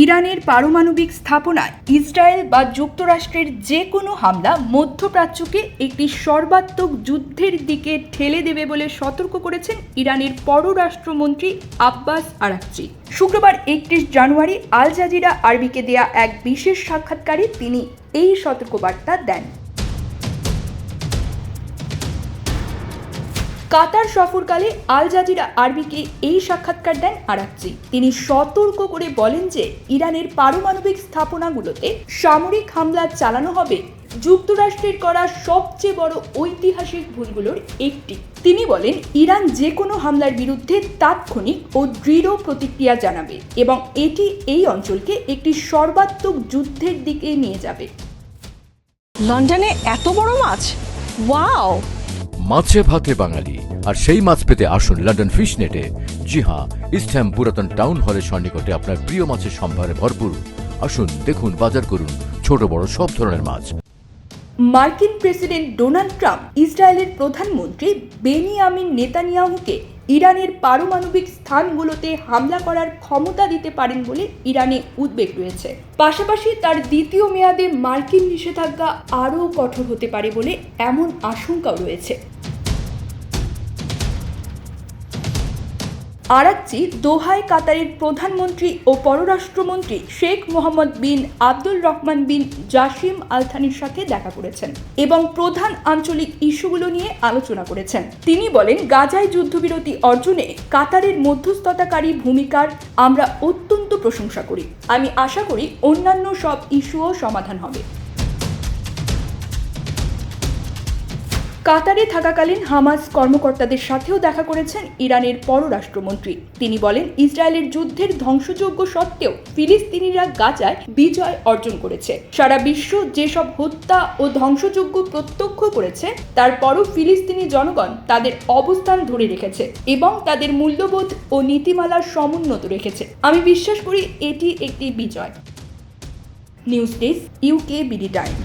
ইরানের পারমাণবিক স্থাপনায় ইসরায়েল বা যুক্তরাষ্ট্রের যে কোনো হামলা মধ্যপ্রাচ্যকে একটি সর্বাত্মক যুদ্ধের দিকে ঠেলে দেবে বলে সতর্ক করেছেন ইরানের পররাষ্ট্রমন্ত্রী আব্বাস আরাকচি। শুক্রবার একত্রিশ জানুয়ারি আল জাজিরা আরবিকে দেয়া এক বিশেষ সাক্ষাৎকারে তিনি এই সতর্কবার্তা দেন। কাতার সফরকালে আল জাজিরা আরবিকে এই সাক্ষাৎকার দেন আরাকচি। তিনি সতর্ক করে বলেন যে ইরানের পারমাণবিক স্থাপনাগুলোতে সামরিক হামলা চালানো হবে। যুক্তরাষ্ট্রের করা সবচেয়ে বড় ঐতিহাসিক ভুলগুলোর একটি। তিনি বলেন ইরান যে কোনো হামলার বিরুদ্ধে তাৎক্ষণিক ও দৃঢ় প্রতিক্রিয়া জানাবে এবং এটি এই অঞ্চলকে একটি সর্বাত্মক যুদ্ধের দিকে নিয়ে যাবে। লন্ডনে এত বড় মাছ? ওয়াও! মাছে ভাতে বাঙালি। আর সেই মাছ পেতে আসুন লন্ডন ফিশ নেটে জি হ্যাঁ ইস্টহ্যাম পুরাতন টাউন হলের সন্নিকটে আপনার প্রিয় মাছের সম্ভারে ভরপুর। আসুন, দেখুন, বাজার করুন, ছোট, বড়, সব ধরনের মাছ। মার্কিন প্রেসিডেন্ট ডোনাল্ড ট্রাম্প ইসরায়েলের প্রধানমন্ত্রী বেনিয়ামিন নেতানিয়াহুকে ইরানের পারমাণবিক স্থানগুলোতে হামলা করার ক্ষমতা দিতে পারেন বলে ইরানে উদ্বেগ রয়েছে। পাশাপাশি তার দ্বিতীয় মেয়াদে মার্কিন নিষেধাজ্ঞা আরও কঠোর হতে পারে বলে এমন আশঙ্কাও রয়েছে। আরাকচি দোহায় কাতারের প্রধানমন্ত্রী ও পররাষ্ট্রমন্ত্রী শেখ মোহাম্মদ বিন আব্দুল রহমান বিন জাসিম আলথানির সাথে দেখা করেছেন এবং প্রধান আঞ্চলিক ইস্যুগুলো নিয়ে আলোচনা করেছেন। তিনি বলেন, গাজায় যুদ্ধবিরতি অর্জনে কাতারের মধ্যস্থতাকারী ভূমিকার আমরা অত্যন্ত প্রশংসা করি। আমি আশা করি অন্যান্য সব ইস্যুও সমাধান হবে। কাতারে থাকাকালীন হামাস কর্মকর্তাদের সাথেও দেখা করেছেন ইরানের পররাষ্ট্রমন্ত্রী। তিনি বলেন, ইসরায়েলের যুদ্ধের ধ্বংসযোগ্য সত্ত্বেও ফিলিস্তিনিরা গাজায় বিজয় অর্জন করেছে। সারা বিশ্ব যেসব হত্যা ও ধ্বংসযোগ্য প্রত্যক্ষ করেছে, তারপরও ফিলিস্তিনি জনগণ তাদের অবস্থান ধরে রেখেছে এবং তাদের মূল্যবোধ ও নীতিমালার সমুন্নত রেখেছে। আমি বিশ্বাস করি এটি একটি বিজয়। News desk UK BD time.